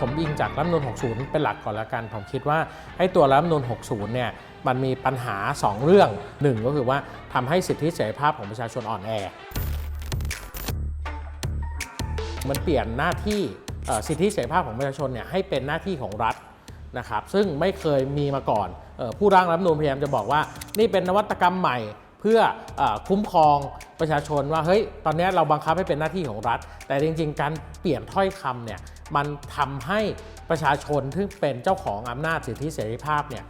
ผมอิงจากรัฐมนูล60 เป็นหลักก่อนละกัน ผมคิดว่าไอ้ตัวรัฐมนูล60 เนี่ยมันมีปัญหา 2 เรื่องหนึ่งก็คือว่าทำให้สิทธิเสรีภาพของประชาชนอ่อนแอ มันเปลี่ยนหน้าที่สิทธิเสรีภาพของประชาชนเนี่ยให้เป็นหน้าที่ของรัฐนะครับซึ่งไม่เคยมีมาก่อนออผู้ร่างรัฐธรรมนูญพยายามจะบอกว่า นี่เป็นนวัตกรรมใหม่เพื่ออคุ้มครองประชาชนว่าเฮ้ยตอนนี้เราบังคับให้เป็นหน้าที่ของรัฐ แต่จริง ๆ การเปลี่ยนถ้อยคำเนี่ย มันทำให้ประชาชนที่เป็นเจ้าของอำนาจสิทธิเสรีภาพเนี่ย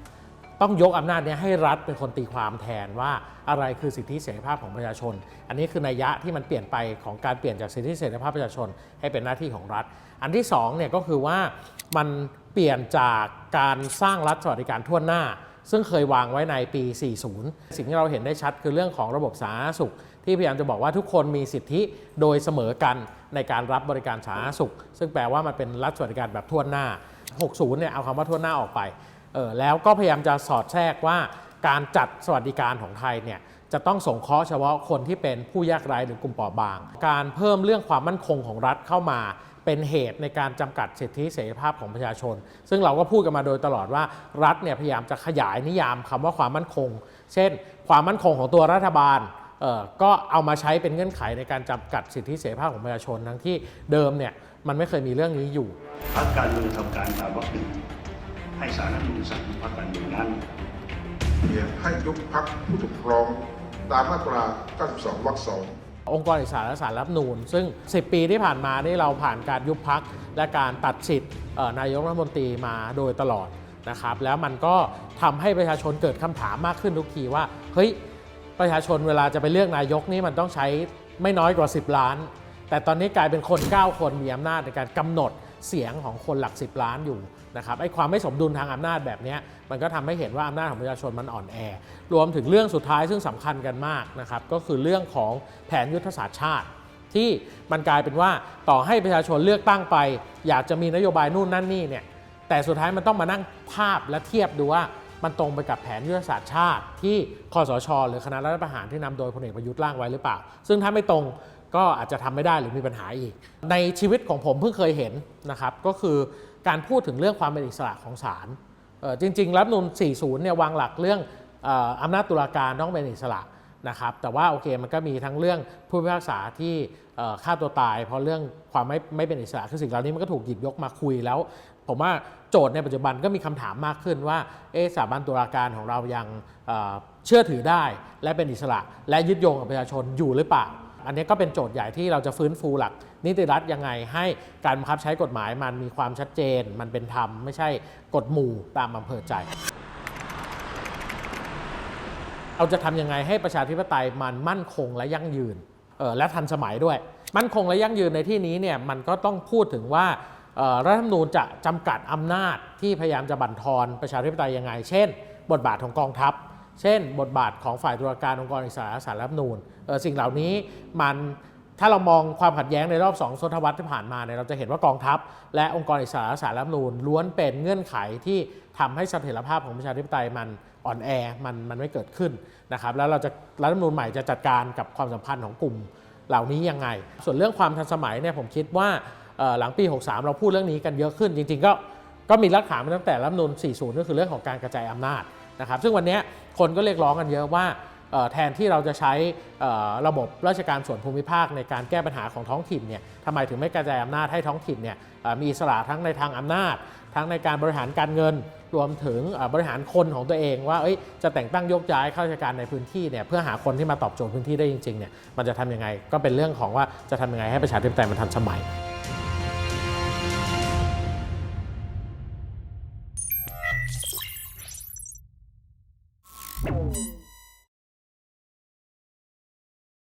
ต้องยกอำนาจเนี้ให้รัฐเป็นคนตีความแทนว่าอะไรคือสิทธิเสรีภาพของประชาชน อันนี้คือนัยยะที่มันเปลี่ยนไปของการเปลี่ยนจากสิทธิเสรีภาพประชาชนให้เป็นหน้าที่ของรัฐ อันที่สองเนี่ยก็คือว่ามันเปลี่ยนจากการสร้างรัฐสวัสดิการทั่วหน้า ซึ่งเคยวางไว้ในปี 40 สิ่งที่เราเห็นได้ชัดคือเรื่องของระบบสาธารณสุข ที่พยายามจะบอกว่าทุกคนมีสิทธิโดยเสมอกันในการรับบริการสาธารณสุข ซึ่งแปลว่ามันเป็นรัฐสวัสดิการแบบทั่วหน้า 60 เนี่ยเอาคำว่าทั่วหน้าออกไปเออแล้วก็พยายามจะสอดแทรกว่าการจัดสวัสดิการของไทยเนี่ยจะต้องสงเคราะห์เฉพาะคนที่เป็นผู้ยากไร้หรือกลุ่มเปราะบาง การเพิ่มเรื่องความมั่นคงของรัฐเข้ามาเป็นเหตุในการจำกัดสิทธิเสรีภาพของประชาชน ซึ่งเราก็พูดกันมาโดยตลอดว่ารัฐเนี่ยพยายามจะขยายนิยามคำว่าความมั่นคง เช่น ความมั่นคงของตัวรัฐบาล ก็เอามาใช้เป็นเงื่อนไขในการจำกัดสิทธิเสรีภาพของประชาชนทั้งที่เดิมเนี่ยมันไม่เคยมีเรื่องนี้อยู่พรรคการเมืองทำการตามวรรคหนึ่งให้สารรัฐธรรมนูญสั่งพรรคการเมืองนั้นเพียงให้ยุบพักผู้ถูกร้องตามมาตรา 92 วรรคสององค์กรอิสระและสารรัฐธรรมนูญซึ่ง 10 ปีที่ผ่านมานี่เราผ่านการยุบพักและการตัดสิทธิ์เอ่อนายกรัฐมนตรีมาโดยตลอดนะครับ แล้วมันก็ทำให้ประชาชนเกิดคำถามมากขึ้นทุกทีว่า เฮ้ย ประชาชนเวลาจะไปเลือกนายกนี่มันต้องใช้ไม่น้อยกว่า 10 ล้าน แต่ตอนนี้กลายเป็นคน 9 คนมีอำนาจในการกำหนดเสียงของคนหลัก 10 ล้านอยู่นะครับไอ้ความไม่สมดุลทางอำนาจแบบนี้มันก็ทำให้เห็นว่าอำนาจของประชาชนมันอ่อนแอ รวมถึงเรื่องสุดท้ายซึ่งสำคัญกันมากนะครับก็คือเรื่องของแผนยุทธศาสตร์ชาติ ที่มันกลายเป็นว่าต่อให้ประชาชนเลือกตั้งไป อยากจะมีนโยบายนู่นนั่นนี่เนี่ยแต่สุดท้ายมันต้องมานั่งภาพและเทียบดูว่า มันตรงไปกับแผนยุทธศาสตร์ชาติ ที่คอสชหรือคณะรัฐประหารที่นำโดยพลเอกประยุทธ์ร่างไว้หรือเปล่า ซึ่งถ้าไม่ตรงก็อาจจะทำไม่ได้หรือมีปัญหาอีก ในชีวิตของผมเพิ่งเคยเห็นนะครับก็คือการพูดถึงเรื่องความเป็นอิสระของศาลจริง ๆ รับนูน40 เนี่ยวางหลักเรื่องอออำนาจตุลาการต้องเป็นอิสระ นะครับแต่ว่าโอเคมันก็มีทั้งเรื่องผู้พิพากษาที่ฆ่าตัวตาย เพราะเรื่องความไม่ไม่เป็นอิสระคือสิ่งเหล่านี้มันก็ถูกหยิบยกมาคุยแล้ว ผมว่าโจทย์ในปัจจุบันก็มีคำถามมากขึ้นว่าเอสถาบันตุลาการของเรายังเอ่อเชื่อถือได้และเป็นอิสระ และยึดโยงกับประชาชนอยู่หรือเปล่า อันนี้ก็เป็นโจทย์ใหญ่ที่เราจะฟื้นฟูหลัก นิติรัฐยังไงให้การบังคับใช้กฎหมายมันมีความชัดเจน มันเป็นธรรมไม่ใช่กฎหมู่ตามอำเภอใจ เราจะทำยังไงให้ประชาธิปไตยมันมั่นคงและยั่งยืนเออและทันสมัยด้วย มั่นคงและยั่งยืนในที่นี้เนี่ยมันก็ต้องพูดถึงว่ารัฐธรรมนูญจะจำกัดอำนาจที่พยายามจะบั่นทอนประชาธิปไตยยังไง เช่น บทบาทของกองทัพ เช่น บทบาทของฝ่ายตุลาการองค์กรอิสระสารรัฐธรรมนูญสิ่งเหล่านี้มัน ถ้าเรามองความขัดแย้งในรอบสองศตวรรษที่ผ่านมาเนี่ยเราจะเห็นว่ากองทัพ และองค์กรอิสระสารรัฐธรรมนูญล้วนเป็นเงื่อนไขที่ทำให้เสถียรภาพของประชาธิปไตยมันอ่อนแอมันมันไม่เกิดขึ้นนะครับแล้วเราจะรัฐมนูญใหม่จะจัดการกับความสัมพันธ์ของกลุ่มเหล่านี้ยังไง ส่วนเรื่องความทันสมัยเนี่ยผมคิดว่าหลังปี 63 เราพูดเรื่องนี้กันเยอะขึ้น จริง ๆ ก็ก็มีรักฐานมาตั้งแต่รัฐมนูญ40 ก็คือเรื่องของการกระจายอำนาจนะครับซึ่งวันนี้คนก็เรียกร้องกันเยอะว่า แทนที่เราจะใช้ระบบราชการส่วนภูมิภาคในการแก้ปัญหาของท้องถิ่นเนี่ยทำไมถึงไม่กระจายอำนาจให้ท้องถิ่นเนี่ยมีอิสระทั้งในทางอำนาจ ทั้งในการบริหารการเงิน รวมถึงบริหารคนของตัวเองว่าจะแต่งตั้งยกย้ายข้าราชการในพื้นที่เนี่ยเพื่อหาคนที่มาตอบโจทย์พื้นที่ได้จริงๆเนี่ยมันจะทำยังไงก็เป็นเรื่องของว่าจะทำยังไงให้ประชาธิปไตยมันทันสมัย